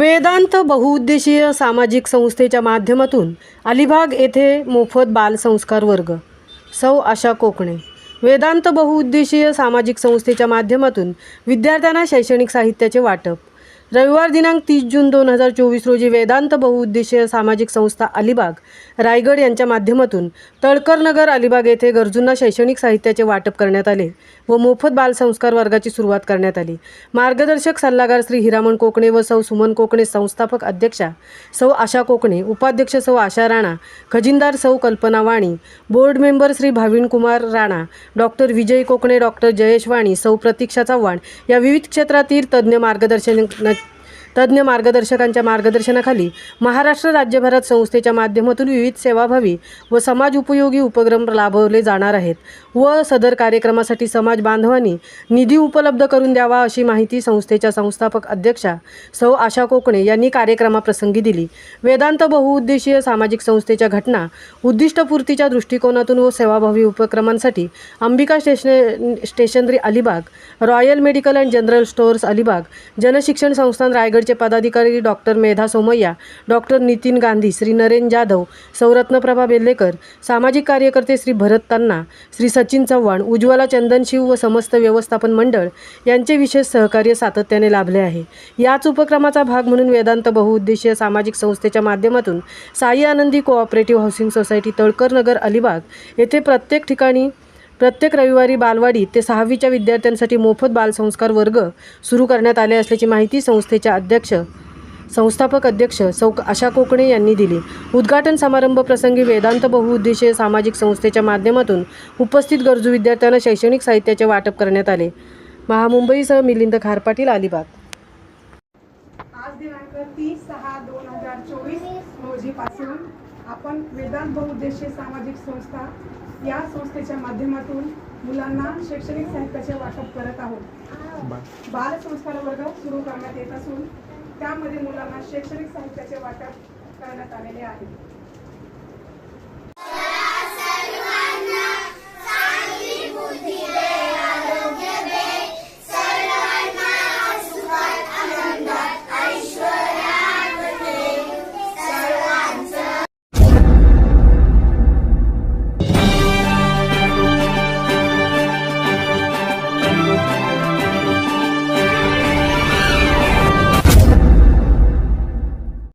वेदांत बहुउद्देशीय सामाजिक संस्थेच्या माध्यमातून अलिबाग येथे मोफत बालसंस्कार वर्ग. सौ आशा कोकणे. वेदांत बहुउद्देशीय सामाजिक संस्थेच्या माध्यमातून विद्यार्थ्यांना शैक्षणिक साहित्याचे वाटप. रविवार दिनांक तीस जून दोन हजार चोवीस रोजी वेदांत बहुउद्देशीय सामाजिक संस्था अलिबाग रायगड यांच्या माध्यमातून तळकर नगर अलिबाग येथे गरजूंना शैक्षणिक साहित्याचे वाटप करण्यात आले व मोफत बालसंस्कार वर्गाची सुरुवात करण्यात आली. मार्गदर्शक सल्लागार श्री हिरामण कोकणे व सौ सुमन कोकणे संस्थापक अध्यक्षा सौ आशा कोकणे उपाध्यक्ष सौ आशा राणा खजिनदार सौ Kalpana Wani board member Shri Bhavin Kumar Rana doctor Vijay Kokane doctor Jayesh Wani सौ प्रतीक्षा चव्हाण या विविध क्षेत्रातील तज्ज्ञ मार्गदर्शन तज्ज्ञ मार्गदर्शकांच्या मार्गदर्शनाखाली महाराष्ट्र राज्यभरात संस्थेच्या माध्यमातून विविध सेवाभावी व समाज उपयोगी उपक्रम राबवले जाणार आहेत व सदर कार्यक्रमासाठी समाज बांधवांनी निधी उपलब्ध करून द्यावा अशी माहिती संस्थेच्या संस्थापक अध्यक्षा सौ आशा कोकणे यांनी कार्यक्रमाप्रसंगी दिली. वेदांत बहुउद्देशीय सामाजिक संस्थेच्या घटना उद्दिष्टपूर्तीच्या दृष्टिकोनातून व सेवाभावी उपक्रमांसाठी Ambika station stationery Alibag royal medical and general stores Alibag Janshikshan Sansthan Raigad रायगडचे पदाधिकारी डॉक्टर मेधा सोमय्या डॉक्टर नितीन गांधी श्री नरेन जाधव सौरत्नप्रभा बेल्लेकर सामाजिक कार्यकर्ते श्री भरत तन्ना श्री सचिन चव्हाण उज्ज्वला चंदनशिव व समस्त व्यवस्थापन मंडळ यांचे विशेष सहकार्य सातत्याने लाभले आहे. याच उपक्रमाचा भाग म्हणून वेदांत बहुउद्देशीय सामाजिक संस्थेच्या माध्यमातून Sai Anandi cooperative housing society Talkar Nagar Alibag येथे प्रत्येक ठिकाणी प्रत्येक रविवारी बालवाडी ते सहावीच्या विद्यार्थ्यांसाठी मोफत बालसंस्कार वर्ग सुरू करण्यात आले असल्याची माहिती संस्थेच्या अध्यक्ष संस्थापक अध्यक्ष सौ आशा कोकणे यांनी दिली. उद्घाटन समारंभ प्रसंगी वेदांत बहुउद्देशीय सामाजिक संस्थेच्या माध्यमातून उपस्थित गरजू विद्यार्थ्यांना शैक्षणिक साहित्याचे वाटप करण्यात आले. महामुंबईसह मिलिंद खारपाटील अलिबाग. आज दिनांक तीस सहा दोन हजार चोवीस रोजीपासून आपण वेदांत बहुउद्देशीय सामाजिक संस्था या संस्थेच्या माध्यमातून मुलांना शैक्षणिक साहित्याचे वाटप करत आहोत. बाल संस्कार वर्ग सुरू करण्यात येत असून त्यामध्ये मुलांना शैक्षणिक साहित्याचे वाटप करण्यात आलेले आहे.